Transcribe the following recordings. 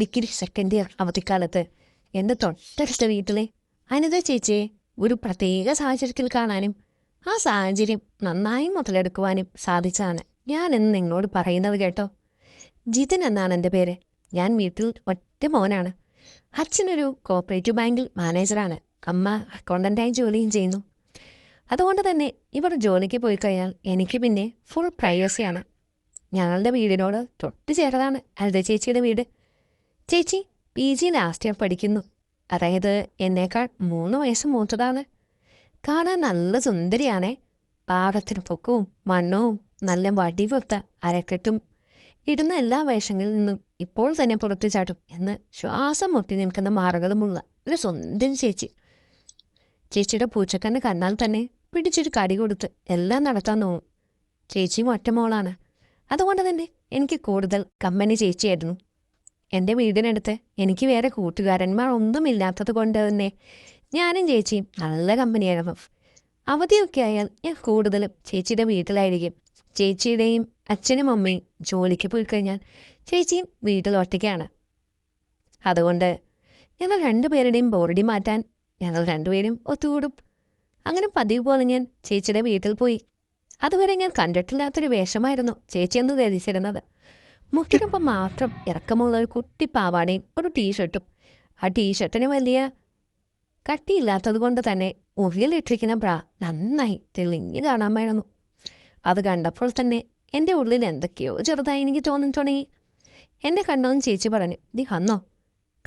Degree second year അവധിക്കാലത്ത്. എന്റെ തൊട്ടടുത്ത വീട്ടിലെ അനിത ചേച്ചിയെ ഒരു പ്രത്യേക സാഹചര്യത്തിൽ കാണാനും ആ സാഹചര്യം നന്നായി മുതലെടുക്കുവാനും സാധിച്ചതാണ്. ഞാൻ എന്ന് നിങ്ങളോട് പറയുന്നത് കേട്ടോ. ജിതൻ എന്നാണ് എന്റെ പേര്. ഞാൻ വീട്ടിൽ ഒറ്റ മോനാണ്. അച്ഛനൊരു കോപ്പറേറ്റീവ് ബാങ്കിൽ മാനേജറാണ്. അമ്മ അക്കൗണ്ടന്റായി ജോലിയും ചെയ്യുന്നു. അതുകൊണ്ട് തന്നെ ഇവർ ജോലിക്ക് പോയി കഴിഞ്ഞാൽ എനിക്ക് പിന്നെ ഫുൾ പ്രൈവസിയാണ് ഞങ്ങളുടെ വീടിനോട് തൊട്ട് ചേർന്നതാണ് അൽദ ചേച്ചിയുടെ വീട്. ചേച്ചി പി ജി ലാസ്റ്റ് ഇയർ പഠിക്കുന്നു. അതായത് എന്നേക്കാൾ മൂന്ന് വയസ്സ് മൂത്തതാണ്. കാണാൻ നല്ല സുന്ദരിയാണേ. പാടത്തിന് പൊക്കവും മണ്ണവും നല്ല വടിവൊത്ത അരക്കെട്ടും ഇടുന്ന എല്ലാ വേഷങ്ങളിൽ നിന്നും ഇപ്പോൾ തന്നെ പുറത്തു ചാട്ടും എന്ന് ശ്വാസം മുട്ടി നിൽക്കുന്ന മാറുകളുമുള്ള ഒരു സ്വന്തം ചേച്ചി. ചേച്ചിയുടെ പൂച്ചക്കണ്ണ് കണ്ടാൽ തന്നെ പിടിച്ചൊരു കടി കൊടുത്ത് എല്ലാം നടത്താൻ തോന്നും ചേച്ചിയും ഒറ്റമോളാണ്. അതുകൊണ്ട് തന്നെ എനിക്ക് കൂടുതൽ കമ്പനി ചേച്ചിയായിരുന്നു. എന്റെ വീടിനടുത്ത് എനിക്ക് വേറെ കൂട്ടുകാരന്മാർ ഒന്നുമില്ലാത്തത് കൊണ്ട് തന്നെ ഞാനും ചേച്ചിയും നല്ല കമ്പനിയായിരുന്നു. അവധിയൊക്കെ ആയാൽ ഞാൻ കൂടുതലും ചേച്ചിയുടെ വീട്ടിലായിരിക്കും. ചേച്ചിയുടെയും അച്ഛനും അമ്മയും ജോലിക്ക് പോയി കഴിഞ്ഞാൽ ചേച്ചിയും വീട്ടിൽ ഒറ്റയ്ക്കാണ്. അതുകൊണ്ട് ഞങ്ങൾ രണ്ടുപേരുടെയും ബോറടി മാറ്റാൻ ഞങ്ങൾ രണ്ടുപേരും ഒത്തുകൂടും. അങ്ങനെ പതിവ് പോലെ ഞാൻ ചേച്ചിയുടെ വീട്ടിൽ പോയി. അതുവരെ ഞാൻ കണ്ടിട്ടില്ലാത്തൊരു വേഷമായിരുന്നു ചേച്ചി എന്ന് ധരിച്ചിരുന്നത്. മുട്ടിനൊപ്പം മാത്രം ഇറക്കമുള്ള ഒരു കുട്ടി പാവാടയും ഒരു ടീഷർട്ടും. ആ ടീഷർട്ടിന് വലിയ കട്ടിയില്ലാത്തത് കൊണ്ട് തന്നെ മുറിയിലിട്ടിരിക്കുന്ന ബ്രാ നന്നായി തെളിഞ്ഞു കാണാമായിരുന്നു അത് കണ്ടപ്പോൾ തന്നെ എന്റെ ഉള്ളിൽ എന്തൊക്കെയോ ചെറുതായി എനിക്ക് തോന്നി തുടങ്ങി എന്റെ കണ്ണോന്ന് ചേച്ചി പറഞ്ഞു നീ വന്നോ?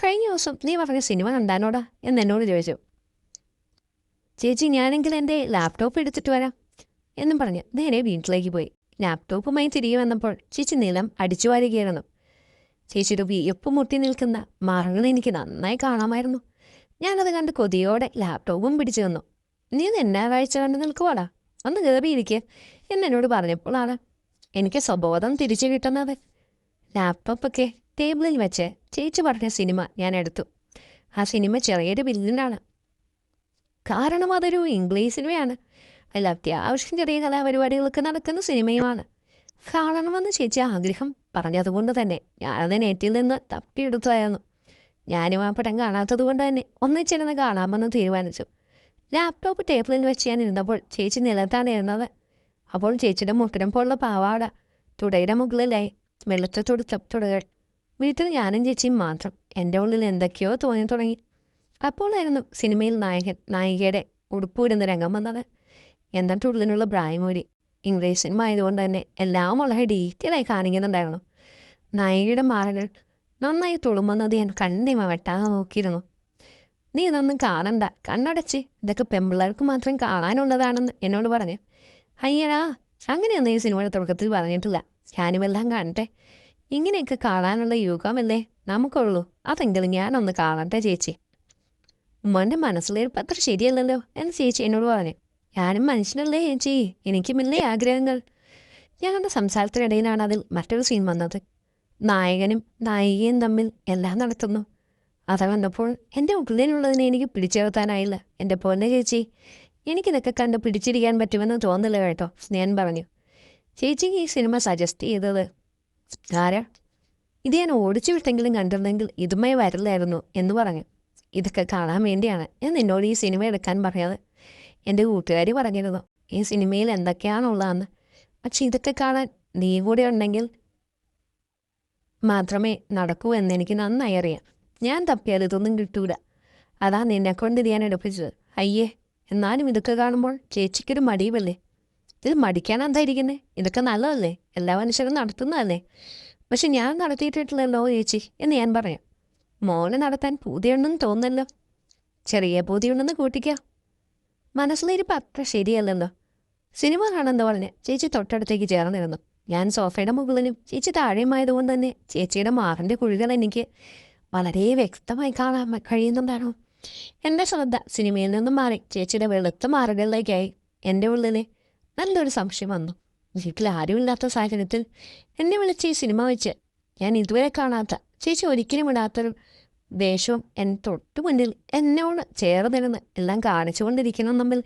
കഴിഞ്ഞ ദിവസം നീ പറഞ്ഞ സിനിമ കണ്ടാനോടാ? എന്ന് എന്നോട് ചോദിച്ചു. ചേച്ചി ഞാനെങ്കിൽ എന്റെ ലാപ്ടോപ്പ് എടുത്തിട്ട് വരാം എന്നും പറഞ്ഞ് നേരെ വീട്ടിലേക്ക് പോയി. ലാപ്ടോപ്പുമായി തിരികെ വന്നപ്പോൾ ചേച്ചി നിലം അടിച്ചു വാരുകയായിരുന്നു ചേച്ചിയുടെ വിയപ്പ് മുട്ടി നിൽക്കുന്ന മറകൾ എനിക്ക് നന്നായി കാണാമായിരുന്നു. ഞാനത് കണ്ട് കൊതിയോടെ ലാപ്ടോപ്പും പിടിച്ചു തന്നു നീ ഇത് എന്നാ വാഴ്ച കണ്ട് നിൽക്കുവാടാ. ഒന്ന് കയറിയിരിക്കുക എന്നോട് പറഞ്ഞപ്പോഴാണ് എനിക്ക് സ്വബോധം തിരിച്ചു കിട്ടുന്നത്. ലാപ്ടോപ്പൊക്കെ ടേബിളിൽ വെച്ച് ചേച്ചി പറഞ്ഞ സിനിമ ഞാൻ എടുത്തു. ആ സിനിമ ചെറിയൊരു ബില്ലിനാണ് കാരണം അതൊരു ഇംഗ്ലീഷ് സിനിമയാണ്. അതിൽ അത്യാവശ്യം ചെറിയ കലാപരിപാടികളൊക്കെ നടക്കുന്ന സിനിമയുമാണ്. കാണണമെന്ന് ചേച്ചി ആഗ്രഹം പറഞ്ഞതുകൊണ്ട് തന്നെ ഞാനത് നെറ്റിൽ നിന്ന് തപ്പിയെടുത്തായിരുന്നു ഞാനും ആ പടം കാണാത്തത് കൊണ്ട് തന്നെ ഒന്നിച്ചിരുന്ന് കാണാമെന്ന് തീരുമാനിച്ചു. ലാപ്ടോപ്പ് ടേബിളിൽ വെച്ച് ഞാൻ ഇരുന്നപ്പോൾ ചേച്ചി നിലത്താണ് ഇരുന്നത്. അപ്പോൾ ചേച്ചിയുടെ മുട്ടിനം പോലുള്ള പാവാട തുടയുടെ മുകളിലായി വെളുത്ത തുടുത്ത തുടകൾ. വീട്ടിൽ ഞാനും ചേച്ചിയും മാത്രം എന്റെ ഉള്ളിൽ എന്തൊക്കെയോ തോന്നി തുടങ്ങി. അപ്പോഴായിരുന്നു സിനിമയിൽ നായകൻ നായികയുടെ ഉടുപ്പൂരുന്ന രംഗം വന്നത്. എന്നിട്ട് ഉള്ളിനുള്ള പ്രായമൂരി ഇംഗ്ലീഷ് സിനിമ ആയതുകൊണ്ട് തന്നെ എല്ലാം വളരെ ഡീറ്റെയിലായി കാണിക്കുന്നുണ്ടായിരുന്നു. നായികയുടെ മാറകൾ നന്നായി തുളുമ്പുന്നത് ഞാൻ കണ്ണിമ വെട്ടാതെ നോക്കിയിരുന്നു. നീ ഇതൊന്നും കാണണ്ട. കണ്ണടച്ച്. ഇതൊക്കെ പെമ്പിള്ളേർക്ക് മാത്രം കാണാനുള്ളതാണെന്ന് എന്നോട് പറഞ്ഞു. അയ്യടാ അങ്ങനെയൊന്നും ഈ സിനിമയുടെ തുടക്കത്തിൽ പറഞ്ഞിട്ടില്ല. ഞാനുമെല്ലാം കാണട്ടെ ഇങ്ങനെയൊക്കെ കാണാനുള്ള യുഗമല്ലേ നമുക്കുള്ളൂ. അതെങ്കിലും ഞാനൊന്ന് കാണട്ടെ ചേച്ചി. ഉമ്മന്റെ മനസ്സിലിരിപ്പ് അത്ര ശരിയല്ലല്ലോ എന്ന് ചേച്ചി എന്നോട് പറഞ്ഞു. ഞാനും മനുഷ്യനല്ലേ ചേച്ചി. എനിക്കുമില്ലേ ആഗ്രഹങ്ങൾ. ഞങ്ങളുടെ സംസാരത്തിനിടയിലാണ് അതിൽ മറ്റൊരു സീൻ വന്നത്. നായകനും നായികയും തമ്മിൽ എല്ലാം നടത്തുന്നു. അത് കണ്ടപ്പോൾ എന്റെ ഉള്ളിലുള്ളതിനെ എനിക്ക് പിടിച്ചേർത്താനായില്ല. എന്റെ പൊന്നെ ചേച്ചി എനിക്കിതൊക്കെ കണ്ട് പിടിച്ചിരിക്കാൻ പറ്റുമെന്ന് തോന്നില്ല കേട്ടോ ഞാൻ പറഞ്ഞു. ചേച്ചിക്ക് ഈ സിനിമ സജസ്റ്റ് ചെയ്തത് ആരാ? ഇത് ഞാൻ ഓടിച്ചു വിട്ടെങ്കിലും കണ്ടിരുന്നെങ്കിൽ ഇതുമായി വരില്ലായിരുന്നു എന്ന് പറഞ്ഞു. ഇതൊക്കെ കാണാൻ വേണ്ടിയാണ് ഞാൻ നിന്നോട് ഈ സിനിമ എടുക്കാൻ പറയാതെ എന്റെ കൂട്ടുകാരി പറഞ്ഞിരുന്നു ഈ സിനിമയിൽ എന്തൊക്കെയാണുള്ളതെന്ന്. പക്ഷെ ഇതൊക്കെ കാണാൻ നീ കൂടെ ഉണ്ടെങ്കിൽ മാത്രമേ നടക്കൂ എന്ന് എനിക്ക് നന്നായി അറിയാം. ഞാൻ തപ്പിയാൽ ഇതൊന്നും കിട്ടൂല. അതാ നിന്നെ കൊണ്ട് ഞാൻ എടുപ്പിച്ചത്. അയ്യേ എന്നാലും ഇതൊക്കെ കാണുമ്പോൾ ചേച്ചിക്കൊരു മടിയുമല്ലേ? ഇത് മടിക്കാൻ എന്താ ഇരിക്കുന്നത് ഇതൊക്കെ നല്ലതല്ലേ? എല്ലാ മനുഷ്യരും നടത്തുന്നതല്ലേ? പക്ഷെ ഞാൻ നടത്തിയിട്ടില്ലല്ലോ ചേച്ചി എന്ന് ഞാൻ പറയാം. മോനെ നടത്താൻ പൂതിയുണ്ടെന്ന് തോന്നല്ലോ ചെറിയ പൂതിയുണ്ടെന്ന് കൂട്ടിക്കാം. മനസ്സിലിരിപ്പ് അത്ര ശരിയല്ലല്ലോ സിനിമ കാണാൻ പറഞ്ഞ് ചേച്ചി തൊട്ടടുത്തേക്ക് ചേർന്നിരുന്നു. ഞാൻ സോഫയുടെ മുകളിലും ചേച്ചി താഴെയുമായതുകൊണ്ട് തന്നെ ചേച്ചിയുടെ മാറിന്റെ കുഴികൾ എനിക്ക് വളരെ വ്യക്തമായി കാണാൻ കഴിയുന്നുണ്ടാണോ? എന്റെ ശ്രദ്ധ സിനിമയിൽ നിന്നും മാറി ചേച്ചിയുടെ വെളുത്ത മാറുകളിലേക്കായി എന്റെ ഉള്ളിൽ നല്ലൊരു സംശയം വന്നു. വീട്ടിൽ ആരുമില്ലാത്ത സാഹചര്യത്തിൽ എന്നെ വിളിച്ച് ഈ സിനിമ വെച്ച് ഞാൻ ഇതുവരെ കാണാത്ത ചേച്ചി ഒരിക്കലും ഇടാത്തൊരു വേഷവും എൻ തൊട്ടു മുന്നിൽ എന്നോട് ചേർന്നിരുന്ന് എല്ലാം കാണിച്ചുകൊണ്ടിരിക്കണം തമ്മിൽ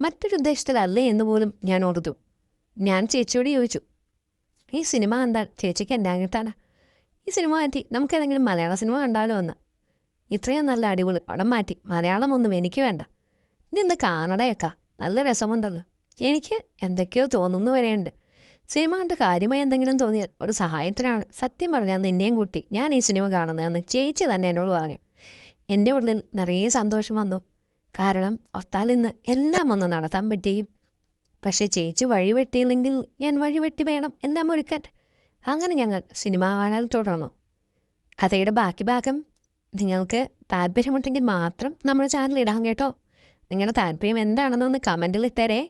മറ്റൊരു ഉദ്ദേശത്തിലല്ലേ എന്ന് പോലും ഞാൻ ഓർത്തു. ഞാൻ ചേച്ചിയോട് ചോദിച്ചു ഈ സിനിമ എന്താ? ചേച്ചിക്ക് കിട്ടാനാ? ഈ സിനിമ മാറ്റി നമുക്ക് ഏതെങ്കിലും മലയാള സിനിമ കണ്ടാലോ എന്ന്? ഇത്രയും നല്ല അടിപൊളി പടം മാറ്റി മലയാളം ഒന്നും എനിക്ക് വേണ്ട. ഇനി എന്ത് കാനഡയൊക്കെ. നല്ല രസമുണ്ടല്ലോ. എനിക്ക് എന്തൊക്കെയോ തോന്നുന്നു വരെയുണ്ട്. സിനിമ കണ്ട് കാര്യമായി എന്തെങ്കിലും തോന്നിയാൽ ഒരു സഹായത്തിനാണ്. സത്യം പറഞ്ഞാൽ നിന്നെയും കൂട്ടി. ഞാൻ ഈ സിനിമ കാണുന്നതെന്ന് ചേച്ചി തന്നെ എന്നോട് പറഞ്ഞു. എന്റെ ഉള്ളിൽ നിറയെ സന്തോഷം വന്നു. കാരണം ഒത്താൽ ഇന്ന് എല്ലാം ഒന്ന് നടത്താൻ പറ്റിയും പക്ഷേ ചേച്ചി വഴി വെട്ടിയില്ലെങ്കിൽ ഞാൻ വഴി വെട്ടി വേണം എല്ലാം ഒരുക്കാൻ അങ്ങനെ ഞങ്ങൾ സിനിമ കാണാൻ തുടർന്നു. കഥയുടെ ബാക്കി ഭാഗം നിങ്ങൾക്ക് താല്പര്യമുണ്ടെങ്കിൽ മാത്രം നമ്മുടെ ചാനൽ ഇടാം കേട്ടോ. നിങ്ങളുടെ താല്പര്യം എന്താണെന്നൊന്ന് കമന്റിൽ ഇട്ടേരേ.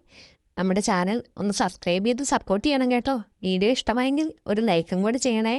നമ്മുടെ ചാനൽ ഒന്ന് സബ്സ്ക്രൈബ് ചെയ്ത് സപ്പോർട്ട് ചെയ്യണം കേട്ടോ. വീഡിയോ ഇഷ്ടമായെങ്കിൽ ഒരു ലൈക്കും കൂടെ ചെയ്യണേ.